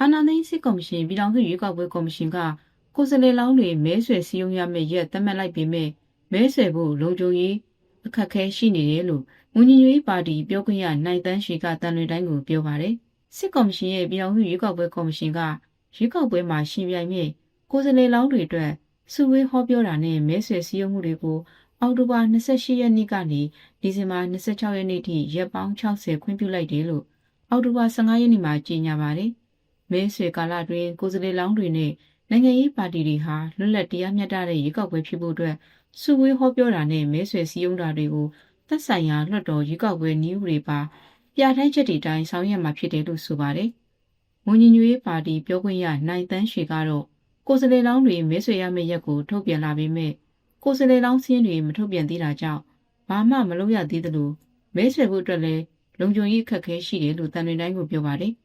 အာဏာသိမ်းစစ်ကော်မရှင်ပြည်ထောင်စုရွေးကောက်ပွဲကော်မရှင်ကကိုယ်စားလှယ်လောင်းတွေမဲဆွယ်စည်းရုံးရမယ့်ရက်သတ်မှတ်လိုက်ပေမဲ့မဲဆွယ်ဖို့လုံခြုံရေးအခက်အခဲရှိနေတယ်လို့မွန်ညီညွတ်ရေးပါတီပြောခွင့်ရနိုင်တန်းရွှေကတန်လွင်တိုင်းကိုပြောပါတယ်စစ်ကော်မရှင်ရဲ့ပြည်ထောင်စုရွေးကောက်ပွဲကော်မရှင်ကရွေးကောက်ပွဲမှာရှင်ပြိုင်မဲ့ကိုယ်စားလှယ်လောင်းတွေအတွက်စုဝေးဟောပြောတာနဲ့မဲဆွယ်စည်းရုံးမှုတွေကိုအောက်တိုဘာ28ရက်နေ့ကနေဒီဇင်ဘာ26ရက်နေ့ထိရက်ပေါင်း60ခွင့်ပြုလိုက်တယ်လို့အောက်တိုဘာ15ရက်နေ့မှာကြေညာပါတယ်။ မဲဆွယ်ကာလအတွင်းကိုယ်စားလှယ်လောင်းတွေနဲ့နိုင်ငံရေးပါတီတွေဟာလွတ်လပ်တရားမျှတတဲ့ရွေးကောက်ပွဲဖြစ်ဖို့အတွက်စုဝေးဟောပြောတာနဲ့မဲဆွယ်စည်းရုံးတာတွေကိုသက်ဆိုင်ရာလွှတ်တော်ရွေးကောက်ပွဲနည်းဥပဒေပါပြဋ္ဌာန်းချက်တွေအတိုင်းဆောင်ရွက်မှာဖြစ်တယ်လို့ဆိုပါတယ်။မွန်ညီညွတ်ရေးပါတီပြောခွင့်ရနိုင်တန်းရွှေကတော့ကိုယ်စားလှယ်လောင်းတွေမဲဆွယ်ရမယ့်ရက်ကိုထုတ်ပြန်လာပေမဲ့ကိုယ်စားလှယ်လောင်းစင်းတွေမထုတ်ပြန်သေးတာကြောင့်ဘာမှမလုပ်ရသေးသလိုမဲဆွယ်ဖို့အတွက်လည်းလုံခြုံရေးအခက်အခဲရှိတယ်လို့တန်လွင်တိုင်းကိုပြောပါတယ်အာ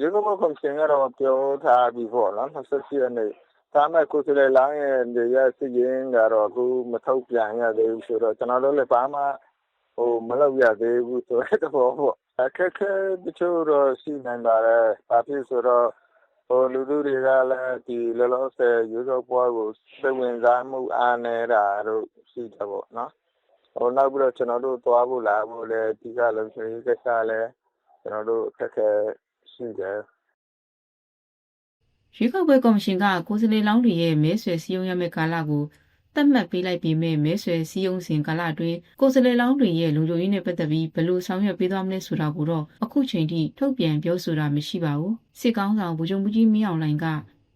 ရေကမကွန်ရှင်ကတော့ပြောထားပြီးပေါ့နော်28ရက်နေ့ဒါမဲ့ကိုယ်စလေလောင်းရဲ့နေရစီရင်ကတော့အခုမထုတ်ပြန်ရသေးဘူးဆိုတော့ကျွန်တော်တို့လည်းဘာမှဟိုမလုပ်ရသေးဘူးဆိုတဲ့သဘောပေါ့အခက်အခဲတချို့တော့ရှိနိုင်ပါတယ်ဘာဖြစ်ဆိုတော့ဟိုလူလူတွေကလည်းဒီလောလောဆယ်ရေကပွဲကိုစိတ်ဝင်စားမှုအားနေတာတို့ရှိတယ်ပေါ့နော်ဟိုနောက်ပြီးတော့ကျွန်တော်တို့သွားဖို့လာဖို့လည်းဒီကလုံခြုံရေးကိစ္စလည်းကျွန်တော်တို့အခက်အခဲ ရှိတယ်။ရွေးကောက်ပွဲကော်မရှင်ကကိုယ်စားလှယ်လောင်းတွေရဲ့မဲဆွယ်စည်းရုံးရမယ့်ကာလကိုသတ်မှတ်ပေးလိုက်ပေမဲ့မဲဆွယ်စည်းရုံးစဉ်ကာလအတွင်းကိုယ်စားလှယ်လောင်းတွေရဲ့လုံခြုံရေးနဲ့ပတ်သက်ပြီးဘယ်လိုဆောင်ရွက်ပေးသွားမလဲဆိုတာကိုတော့အခုချိန်ထိထုတ်ပြန်ပြောဆိုတာမရှိပါဘူး။စစ်ကောင်းဆောင်ဗိုလ်ချုပ်မှုကြီးမင်းအောင်လှိုင်က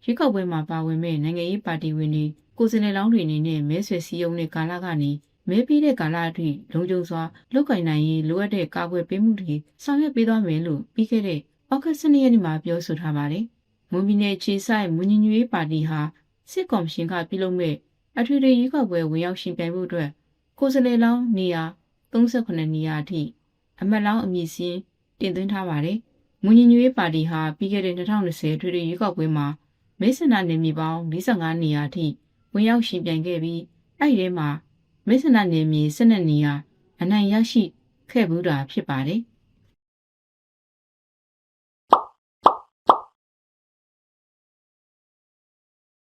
ရွေးကောက်ပွဲမှာပါဝင်မဲ့နိုင်ငံရေးပါတီဝင်တွေကိုယ်စားလှယ်လောင်းတွေအနေနဲ့မဲဆွယ်စည်းရုံးတဲ့ကာလကနေမဲပြီးတဲ့ကာလအထိလုံခြုံစွာလုပ်ကင်နိုင်ရေးလိုအပ်တဲ့ကာကွယ်ပေးမှုတွေဆောင်ရွက်ပေးသွားမယ်လို့ပြီးခဲ့တဲ့ ဩဂတ်စ်၂ရက်နေ့မှာပြောဆိုထားပါတယ်။မွန်ပြည်နယ်ခြေဆိုင်မွန်ညီညွတ်ရေးပါတီဟာစစ်ကော်မရှင်ကပြုလုပ်မဲ့အထွေထွေရွေးကောက်ပွဲဝင်ရောက်ရှင်ပြိုင်မှုအတွက်ကိုယ်စားလှယ်လောင်းနေရာ38နေရာအထိအမတ်လောင်းအမည်စင်းတင်သွင်းထားပါတယ်။မွန်ညီညွတ်ရေးပါတီဟာပြီးခဲ့တဲ့2020အထွေထွေရွေးကောက်ပွဲမှာမဲဆန္ဒနယ်မြေပေါင်း45နေရာအထိဝင်ရောက်ရှင်ပြိုင်ခဲ့ပြီးအဲ့ဒီထဲမှာမဲဆန္ဒနယ်မြေ12နေရာအနိုင်ရရှိခဲ့မှုတာဖြစ်ပါတယ်။